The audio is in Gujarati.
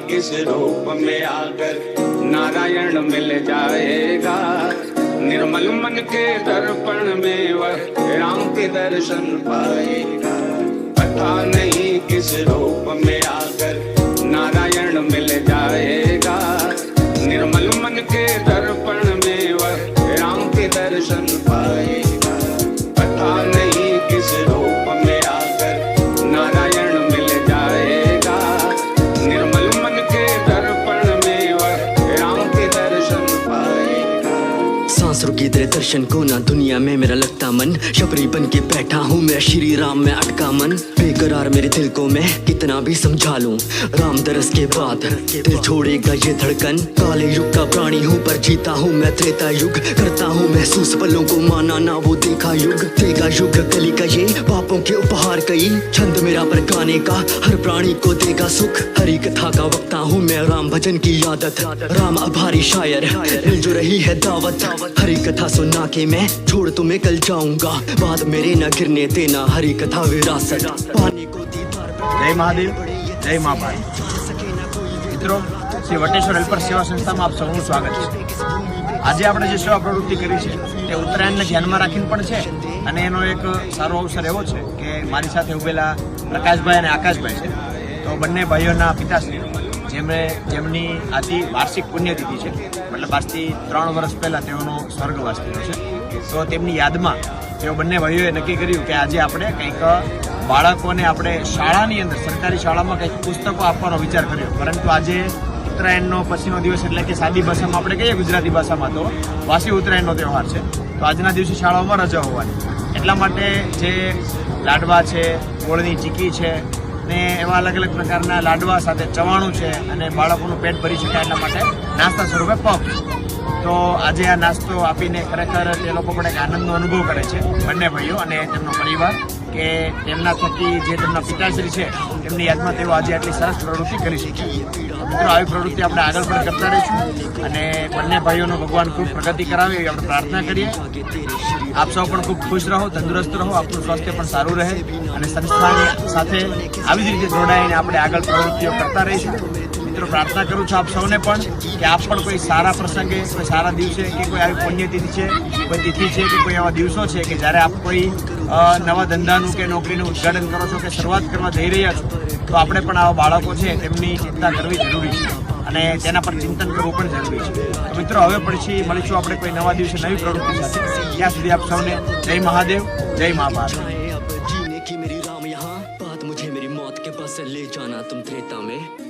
किस रूप में आकर नारायण मिल जाएगा। निर्मल मन के दर्पण में वह राम के दर्शन पाएगा। पता नहीं किस रूप में आकर नारायण मिल जाएगा। निर्मल मन के दर्पण में वह राम के दर्शन पाएगा। सांसों की तेरे दर्शन को ना दुनिया में मेरा लगता मन। शबरी बन के बैठा हूँ मैं, श्री राम में अटका मन। बेकरार मेरे दिल को मैं कितना भी समझा लूँ। राम दरस के बाद दिल छोड़ेगा ये धड़कन। काले युग का प्राणी हूँ, पर जीता हूँ मैं, त्रेता युग। करता हूँ महसूस पलों को माना ना वो देखा युग। देगा युग कली का ये पापों के उपहार कई। छंद मेरा पर गाने का हर प्राणी को देगा सुख। हरी कथा का वक्ता हूँ मैं, राम भजन की आदत राम आभारी शायर मिल जो रही है दावत। हरी कथा सुना के मैं छोड़ तुम्हें कल जाऊंगा बाद मेरे न गिरने देना हरी कथा विरासत पानी को दीदार જય મહાદેવ જય મા ભાઈ મિત્રો શ્રી વટેશ્વર હેલ્પર સેવા સંસ્થામાં આપ સૌનું સ્વાગત છે આજે આપણે જે સેવા પ્રવૃત્તિ કરી છે તે ઉત્તરાયણને ધ્યાનમાં રાખીને પણ છે અને એનો એક સારો અવસર એવો છે કે મારી સાથે ઉભેલા પ્રકાશભાઈ અને આકાશભાઈ છે તો બંને ભાઈઓના પિતાશ્રી જેમણે જેમની આથી વાર્ષિક પુણ્યતિથિ છે, મતલબ આજથી ત્રણ વર્ષ પહેલાં તેઓનો સ્વર્ગવાસ થયો છે. તો તેમની યાદમાં તેઓ બંને ભાઈઓએ નક્કી કર્યું કે આજે આપણે કંઈક બાળકોને આપણે શાળાની અંદર, સરકારી શાળામાં કંઈક પુસ્તકો આપવાનો વિચાર કર્યો. પરંતુ આજે ઉત્તરાયણનો પછીનો દિવસ એટલે કે સાદી ભાષામાં આપણે કહીએ ગુજરાતી ભાષામાં તો વાસી ઉત્તરાયણનો તહેવાર છે. તો આજના દિવસે શાળાઓમાં રજા હોવાની. એટલા માટે જે લાડવા છે, ગોળની ચીકી છે ને એવા અલગ અલગ પ્રકારના લાડવા સાથે ચવાણું છે અને બાળકોનું પેટ ભરી શકાય એટલા માટે નાસ્તા સ્વરૂપે પફ. તો આજે આ નાસ્તો આપીને ખરેખર તે લોકો પણ એક આનંદનો અનુભવ કરે છે, બંને ભાઈઓ અને તેમનો પરિવાર. કે તેમના થકી જે તેમના પિતાશ્રી છે તેમની યાદમાં તેઓ આજે આટલી સરસ પ્રવૃત્તિ કરી શક્યા મિત્રો, આવી પ્રવૃત્તિ આપણે આગળ પણ કરતા રહીશું અને બંને ભાઈઓનો ભગવાન ખૂબ પ્રગતિ કરાવે એવી આપણે પ્રાર્થના કરીએ. આપ સૌ પણ ખૂબ ખુશ રહો, તંદુરસ્ત રહો આપણું સ્વાસ્થ્ય પણ સારું રહે અને સંસ્થાની સાથે આવી જ રીતે જોડાઈને આપણે આગળ પ્રવૃત્તિઓ કરતા રહીશું. મિત્રો પ્રાર્થના કરું છું આપ સૌને પણ કે આપ પણ કોઈ સારા પ્રસંગે કોઈ સારા દિવસે કે કોઈ આવી પુણ્યતિથિ છે કોઈ તિથિ છે કે કોઈ એવા દિવસો છે કે જ્યારે આપ કોઈ અ, નવા ધંધાનું કે નોકરીનું ઉદ્ઘાટન કરો છો કે શરૂઆત કરવા જઈ રહ્યા છો તો આપણે પણ આવા બાળકો છે તેમની ચિંતા કરવી જરૂરી છે અને તેના પર ચિંતન કરવું પણ જરૂરી છે તો મિત્રો હવે પછી મળીશું આપણે કોઈ નવા દિવસે નવી પ્રવૃત્તિ સાથે ત્યાં સુધી આપ સૌને જય મહાદેવ જય મહાભારત अब जीने की मेरी राम यहाँ बात मुझे मेरी मौत के बस ले जाना तुम त्रेता में